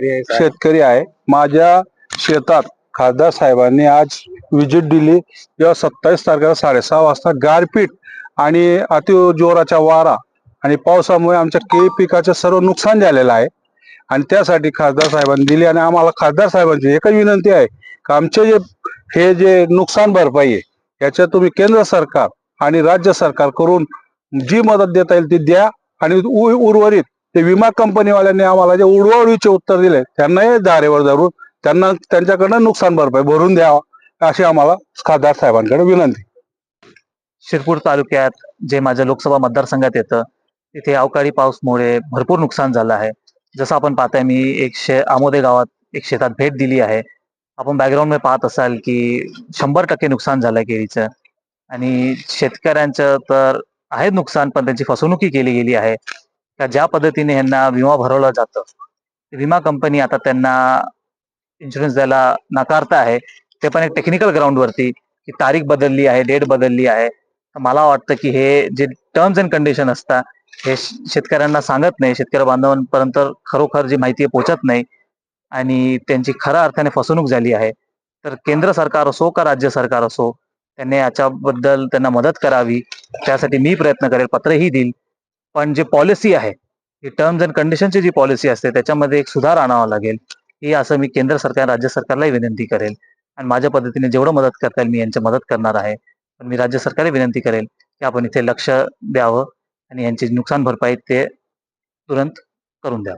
शेतकरी आहे. माझ्या शेतात खासदार साहेबांनी आज विजिट दिली. किंवा सत्तावीस तारखेला साडेसहा वाजता गारपीट आणि अति जोराचा वारा आणि पावसामुळे आमच्या केळी पिकाचं सर्व नुकसान झालेलं आहे. आणि त्यासाठी खासदार साहेबांनी दिली आणि आम्हाला खासदार साहेबांची एकच विनंती आहे की आमचे जे हे जे नुकसान भरपाई आहे याच्यात तुम्ही केंद्र सरकार आणि राज्य सरकार करून जी मदत देता येईल ती द्या आणि उ- उर्वरित ते विमा कंपनीवाल्यांनी आम्हाला जे उडवाउडवीचे उत्तर दिले त्यांनाही धारेवर धरून त्यांना त्यांच्याकडनं नुकसान भरपाई भरून द्यावा अशी आम्हाला खासदार साहेबांकडे विनंती. शिरपूर तालुक्यात जे माझ्या लोकसभा मतदारसंघात येतं तिथे अवकाळी पाऊसमुळे भरपूर नुकसान झालं आहे. जसं आपण पाहताय मी एक शे आमोदे गावात एक शेतात भेट दिली आहे. आपण बॅकग्राऊंडमध्ये पाहत असाल की शंभर टक्के नुकसान झालंय केळीचं. आणि शेतकऱ्यांचं तर आहे नुकसान पण त्यांची फसवणुकी केली गेली आहे. का ज्या पद्धतीने ह्यांना विमा भरवला जातं विमा कंपनी आता त्यांना इन्शुरन्स द्यायला नाकारता आहे. ते पण एक टेक्निकल ग्राउंडवरती की तारीख बदलली आहे डेट बदलली आहे. मला वाटतं की हे जे टर्म्स अँड कंडिशन असतात हे शेतकऱ्यांना सांगत नाही. शेतकरी बांधवांपर्यंत खरोखर जी माहिती आहे पोहोचत नाही. आणि त्यांची खऱ्या अर्थाने फसवणूक झाली आहे. तर केंद्र सरकार असो का राज्य सरकार असो त्यांनी याच्याबद्दल त्यांना मदत करावी. त्यासाठी मी प्रयत्न करेल पत्रही देईल. पण जे पॉलिसी आहे ही टर्म्स अँड कंडिशनची जी पॉलिसी असते त्याच्यामध्ये एक सुधार आणावा लागेल. ही असं मी केंद्र सरकार राज्य सरकारलाही विनंती करेल. आणि माझ्या पद्धतीने जेवढं मदत करता येईल मी यांची मदत करणार आहे. पण मी राज्य सरकारला विनंती करेल की आपण इथे लक्ष द्यावं आणि यांची नुकसान भरपाई ते तुरंत करून द्यावं.